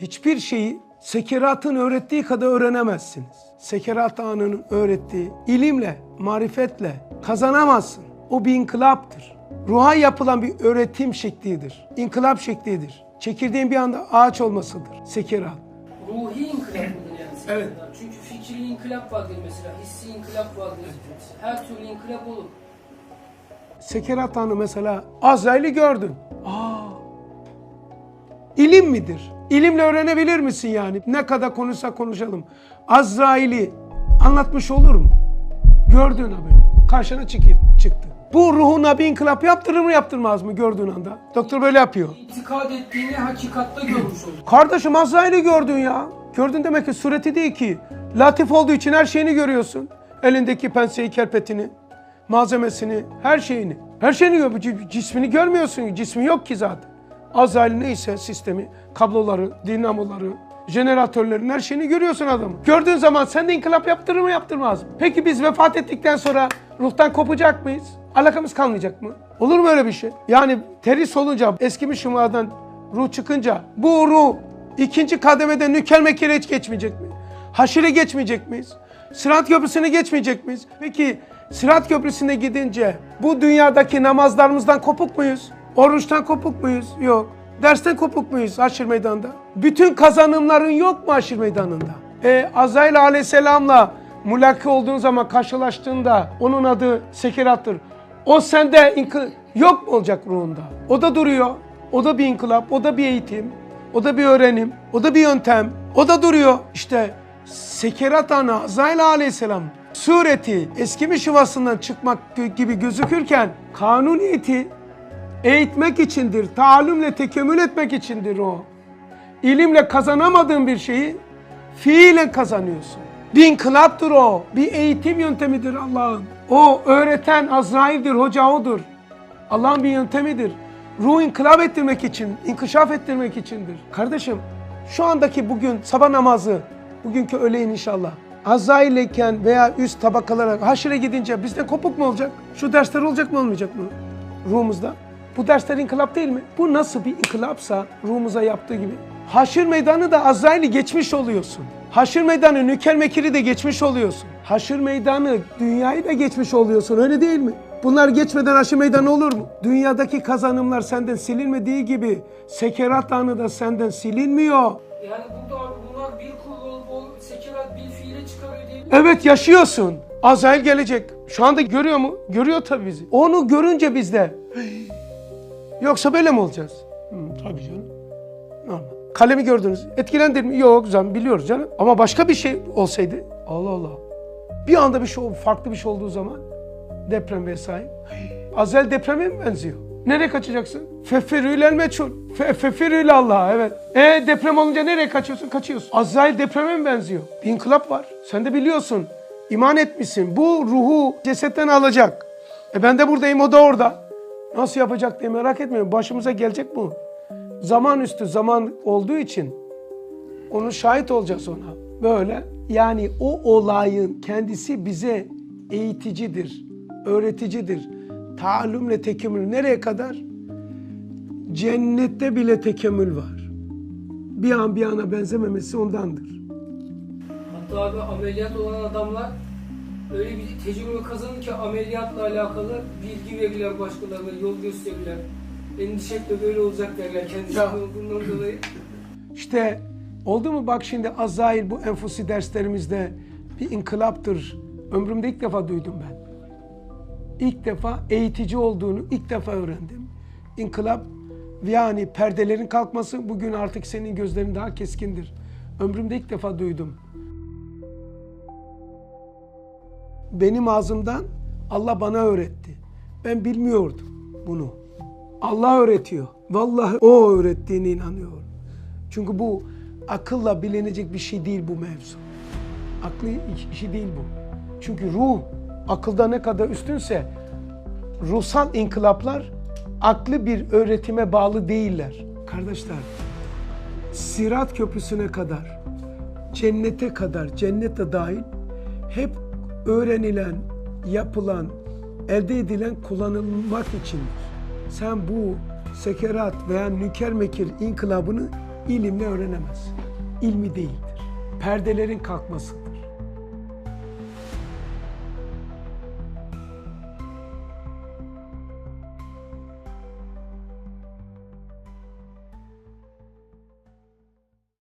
Hiçbir şeyi sekeratın öğrettiği kadar öğrenemezsiniz. Sekerat anının öğrettiği ilimle, marifetle kazanamazsın. O bir inkılaptır. Ruha yapılan bir öğretim şeklidir. İnkılap şeklidir. Çekirdeğin bir anda ağaç olmasıdır. Sekerat. Ruhi inkılap mıdır yani senin Evet. Çünkü fikri inkılap vardır mesela, hissi inkılap vardır. Her türlü inkılap olur. Sekerat anı mesela Azrail'i gördün. Aa, ilim midir? İlimle öğrenebilir misin yani? Ne kadar konuşsak konuşalım. Azrail'i anlatmış olur mu? Gördüğün böyle karşına çık- çıktı. Bu ruhuna bir inkılap yaptırır mı yaptırmaz mı gördüğün anda? Doktor böyle yapıyor. İtikad ettiğini hakikatta görmüş olur. Kardeşim Azrail'i gördün ya. Gördün demek ki sureti değil ki. Latif olduğu için her şeyini görüyorsun. Elindeki penseyi, kerpetini, malzemesini, her şeyini. Her şeyini gör. Cismini görmüyorsun. Cismi yok ki zaten. Azrail neyse sistemi, kabloları, dinamoları, jeneratörlerin her şeyini görüyorsun adamı. Gördüğün zaman sen de inkılap yaptırır mı yaptırmaz mı? Peki biz vefat ettikten sonra ruhtan kopacak mıyız? Alakamız kalmayacak mı? Olur mu öyle bir şey? Yani teris olunca, eskimiş şumadan ruh çıkınca bu ruh ikinci kademede nükel mekere hiç geçmeyecek mi? Haşire geçmeyecek miyiz? Sırat Köprüsü'nü geçmeyecek miyiz? Peki Sırat Köprüsü'ne gidince bu dünyadaki namazlarımızdan kopuk muyuz? Oruçtan kopuk muyuz? Yok. Dersten kopuk muyuz haşir meydanında? Bütün kazanımların yok mu haşir meydanında? E, Azrail aleyhisselamla mulaki olduğun zaman karşılaştığında onun adı sekerattır. O sende yok mu olacak ruhunda? O da duruyor. O da bir inkılap, o da bir eğitim, o da bir öğrenim, o da bir yöntem. O da duruyor. İşte sekerat anı Azrail aleyhisselam sureti eskimiş yuvasından çıkmak gibi gözükürken kanuniyeti eğitmek içindir. Taallümle tekemmül etmek içindir o. İlimle kazanamadığın bir şeyi fiilen kazanıyorsun. Bir inkılaptır o. Bir eğitim yöntemidir Allah'ın. O öğreten Azrail'dir, hoca odur. Allah'ın bir yöntemidir. Ruh inkılap ettirmek için, inkişaf ettirmek içindir. Kardeşim şu andaki bugün sabah namazı, bugünkü öğleyin inşallah. Azrail iken veya üst tabakalara haşire gidince bizde kopuk mu olacak? Şu dersler olacak mı olmayacak mı ruhumuzda? Bu dersler inkılap değil mi? Bu nasıl bir inkılapsa ruhumuza yaptığı gibi. Haşir meydanı da Azrail'i geçmiş oluyorsun. Haşir meydanı Nükel Mekir'i de geçmiş oluyorsun. Haşir meydanı dünyayı da geçmiş oluyorsun öyle değil mi? Bunlar geçmeden haşir meydanı olur mu? Dünyadaki kazanımlar senden silinmediği gibi sekerat anı da senden silinmiyor. Yani burada abi bunlar bir kul olup sekerat bir fiile çıkarıyor diye Evet yaşıyorsun. Azrail gelecek. Şu anda görüyor mu? Görüyor tabii bizi. Onu görünce bizde. Yoksa böyle mi olacağız? Hı, tabii canım. Normal. Kalemi gördünüz. Etkilendir mi? Yok canım biliyoruz canım. Ama başka bir şey olsaydı. Allah Allah. Bir anda bir şey farklı bir şey olduğu zaman deprem vesaire. Azrail depreme mi benziyor? Nereye kaçacaksın? Feferü'yle meçhul. Fe, feferü'yle Allah'a evet. E deprem olunca nereye kaçıyorsun? Kaçıyorsun. Azrail depreme mi benziyor? Bir inkılap var. Sen de biliyorsun. İman etmişsin. Bu ruhu cesetten alacak. E ben de buradayım o da orada. Nasıl yapacak diye merak etmiyorum. Başımıza gelecek bu. Zaman üstü zaman olduğu için onu şahit olacağız ona. Böyle yani o olayın kendisi bize eğiticidir, öğreticidir. Taallümle tekemmül nereye kadar? Cennette bile tekemmül var. Bir an bir ana benzememesi ondandır. Hatta abi ameliyat olan adamlar öyle bir tecrübe kazanır ki ameliyatla alakalı bilgi verirler başkalarına, yol gösterirler. Endişe etme böyle olacak derler kendisi olduğundan dolayı. İşte oldu mu bak şimdi Azrail bu enfusi derslerimizde bir inkılaptır. Ömrümde ilk defa duydum ben. İlk defa eğitici olduğunu ilk defa öğrendim. İnkılap yani perdelerin kalkması bugün artık senin gözlerin daha keskindir. Ömrümde ilk defa duydum. Benim ağzımdan Allah bana öğretti. Ben bilmiyordum bunu. Allah öğretiyor. Vallahi o öğrettiğine inanıyorum. Çünkü bu akılla bilinecek bir şey değil bu mevzu. Aklı şey değil bu. Çünkü ruh akılda ne kadar üstünse ruhsal inkılaplar aklı bir öğretime bağlı değiller. Kardeşler, Sirat Köprüsü'ne kadar, cennete kadar, cennete dahil hep öğrenilen, yapılan, elde edilen kullanılmak içindir. Sen bu sekerat veya nüker mekir inkılabını ilimle öğrenemezsin. İlmi değildir. Perdelerin kalkmasıdır.